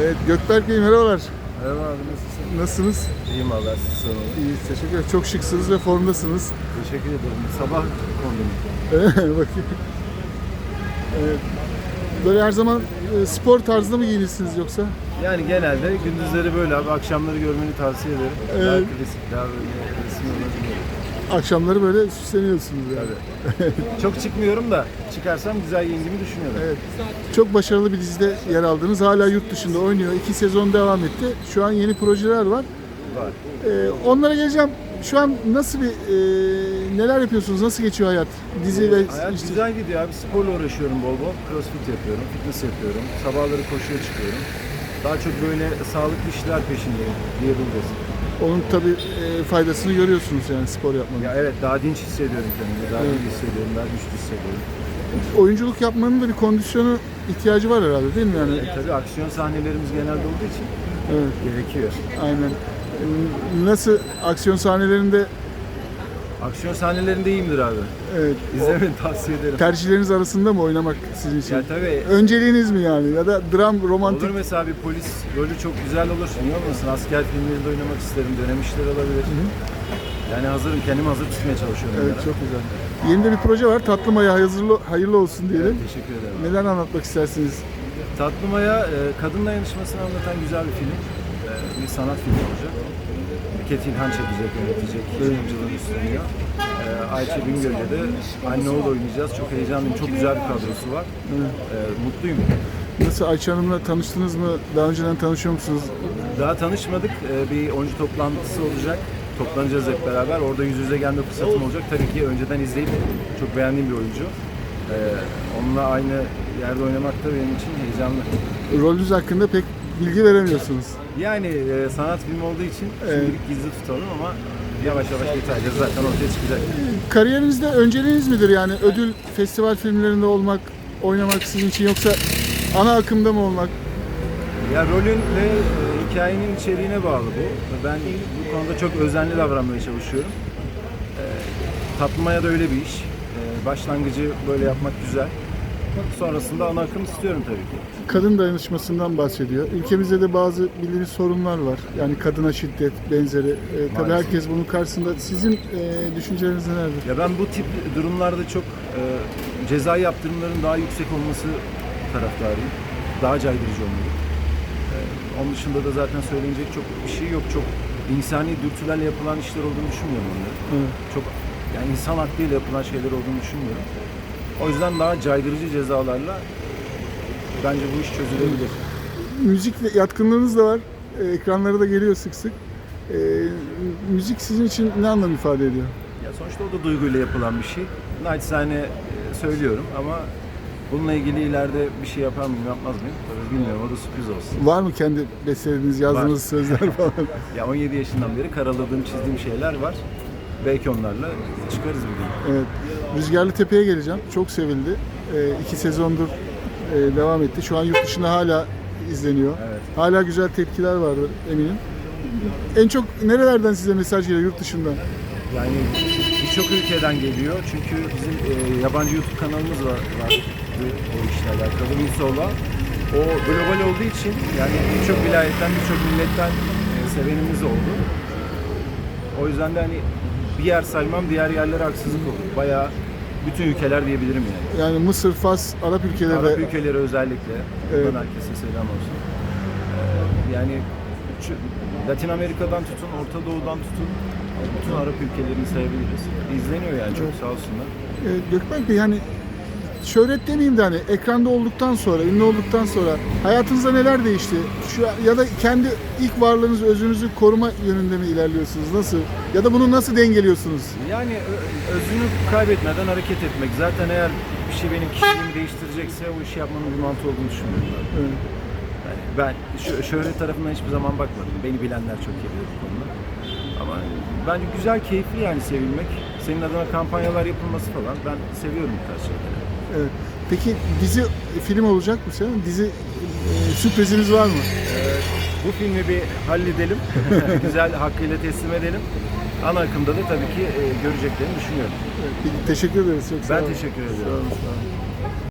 Evet Gökberk Bey merhabalar. Merhaba abi nasılsın? Nasılsınız? İyiyim Allah siz sorun. İyi teşekkür ederim. Çok şıksınız ve formdasınız. Teşekkür ederim. Sabah kondum. Bakayım. Evet. Böyle her zaman e, spor tarzında mı giyinirsiniz yoksa? Yani genelde gündüzleri böyle abi akşamları görmeni tavsiye ederim. Daha Evet. klasik, daha böyle resim olabilir. Akşamları böyle süsleniyorsunuz yani. Çok çıkmıyorum da çıkarsam güzel giyindiğimi düşünüyorum. Evet. Çok başarılı bir dizide yer aldınız. Hala yurt dışında oynuyor. İki sezon devam etti. Şu an yeni projeler var. Var. Ee, onlara geleceğim. Şu an nasıl bir e, neler yapıyorsunuz? Nasıl geçiyor hayat? Dizi ve Hayat işte- güzel gidiyor abi. Sporla uğraşıyorum bol bol. Crossfit yapıyorum, fitness yapıyorum. Sabahları koşuya çıkıyorum. Daha çok böyle sağlıklı işler peşindeyim diyebiliriz. onun tabii e, faydasını görüyorsunuz yani spor yapmanın. Ya evet daha dinç hissediyorum kendimi. Daha Evet. iyi hissediyorum, daha güçlü hissediyorum. Oyunculuk yapmanın da bir kondisyonu ihtiyacı var herhalde değil mi yani? E, tabii aksiyon sahnelerimiz genelde olduğu için Evet, gerekiyor. aynen. Nasıl aksiyon sahnelerinde Aksiyon sahnelerinde iyiyimdir abi. evet, İzlemeni tavsiye ederim. tercihleriniz arasında mı oynamak sizin için? Ya tabii Önceliğiniz mi yani ya da dram, romantik? olur mesela bir polis rolü çok güzel olur. Niye olmasın? Asker filmlerinde oynamak isterim. Dönem işleri olabilir. Yani hazırım. Kendimi hazır tutmaya çalışıyorum. Evet çok güzel. Yeni de bir proje var. Tatlım Ay'a hayırlı, hayırlı olsun diyelim. Evet, teşekkür ederim. Neler anlatmak istersiniz? Tatlımaya e, kadın dayanışmasını anlatan güzel bir film. Bir sanat filmi olacak. Buket İlhan çekecek, yönetecek, yapımcılığını üstleniyor. E, Ayça Bingöl'le de anne oğul oynayacağız. Çok heyecanlıyım. Çok güzel bir kadrosu var. E, mutluyum. Nasıl Ayça Hanım'la tanıştınız mı? Daha önceden tanışıyor musunuz? Daha tanışmadık. Ee, Bir oyuncu toplantısı olacak. Toplanacağız hep beraber. Orada yüz yüze gelme fırsatım olacak. Tabii ki önceden izleyip çok beğendiğim bir oyuncu. Ee, Onunla aynı yerde oynamak da benim için heyecanlı. Rolünüz hakkında pek bilgi veremiyorsunuz. Yani e, sanat filmi olduğu için Evet. şimdilik gizli tutalım ama yavaş yavaş detayları zaten ortaya çıkacak. Kariyerinizde önceliğiniz midir yani ödül festival filmlerinde olmak, oynamak sizin için yoksa ana akımda mı olmak? Ya rolün ve e, hikayenin içeriğine bağlı bu. Ben bu konuda çok özenli davranmaya çalışıyorum. E, Tatlımaya da öyle bir iş. E, başlangıcı böyle yapmak güzel. Sonrasında ana akım istiyorum tabii ki. Kadın dayanışmasından bahsediyor. Ülkemizde de bazı bildiğiniz sorunlar var. Yani kadına şiddet benzeri. Ee, tabii Maalesef. herkes bunun karşısında. Sizin e, düşünceleriniz nelerdir? Ya ben bu tip durumlarda çok e, ceza yaptırımların daha yüksek olması taraftarıyım. Daha caydırıcı olmalı. E, onun dışında da zaten söylenecek çok bir şey yok. Çok insani dürtülerle yapılan işler olduğunu düşünmüyorum. Evet. Çok yani insan hakkıyla yapılan şeyler olduğunu düşünmüyorum. O yüzden daha caydırıcı cezalarla bence bu iş çözülebilir. Müzikle yatkınlığınız da var. Ee, ekranlara da geliyor sık sık. Ee, müzik sizin için ne anlam ifade ediyor? Ya sonuçta o da duyguyla yapılan bir şey. Naçizane e, söylüyorum ama bununla ilgili ileride bir şey yapar mıyım, yapmaz mıyım? Tabii bilmiyorum, o da sürpriz olsun. Var mı kendi bestelediğiniz, yazdığınız sözler falan? Ya 17 yaşından beri karaladığım, çizdiğim şeyler var. Belki onlarla çıkarız bir gün. Evet. Rüzgarlı Tepe'ye geleceğim. Çok sevildi. Ee, iki sezondur e, devam etti. Şu an yurt dışında hala izleniyor. Evet. Hala güzel tepkiler vardır eminim. En çok nerelerden size mesaj geliyor yurt dışından? Yani birçok ülkeden geliyor çünkü bizim e, yabancı YouTube kanalımız var, var o işle alakalı. Misola. O global olduğu için yani birçok vilayetten, birçok milletten e, sevenimiz oldu. O yüzden de hani yer saymam diğer yerlere haksızlık olur. Bayağı bütün ülkeler diyebilirim yani. Yani Mısır, Fas, Arap ülkeleri Arap ülkeleri özellikle. Evet. Buradan herkese selam olsun. Ee, yani Latin Amerika'dan tutun, Orta Doğu'dan tutun, bütün Arap ülkelerini sayabiliriz. İzleniyor yani çok sağ olsunlar. e, Gökberk Bey yani şöhret demeyeyim de hani ekranda olduktan sonra, ünlü olduktan sonra hayatınızda neler değişti? Şu ya da kendi ilk varlığınızı, özünüzü koruma yönünde mi ilerliyorsunuz? Nasıl? Ya da bunu nasıl dengeliyorsunuz? Yani özünü kaybetmeden hareket etmek. Zaten eğer bir şey benim kişiliğimi değiştirecekse o işi yapmanın bir mantığı olduğunu düşünmüyorum ben. Evet. Yani ben şö- şöhret tarafından hiçbir zaman bakmadım. Beni bilenler çok iyi bilir bu konuda. Ama bence güzel, keyifli yani sevilmek. Senin adına kampanyalar yapılması falan. Ben seviyorum bu tarz şeyleri. Evet. Peki dizi film olacak mı senin? Dizi e, sürpriziniz var mı? Bu filmi bir halledelim. güzel hakkıyla teslim edelim. Ana akımda da tabii ki e, göreceklerini düşünüyorum. Peki, teşekkür ederiz. Çok sağ Ben olun. teşekkür Sağ ederim. olun, sağ olun.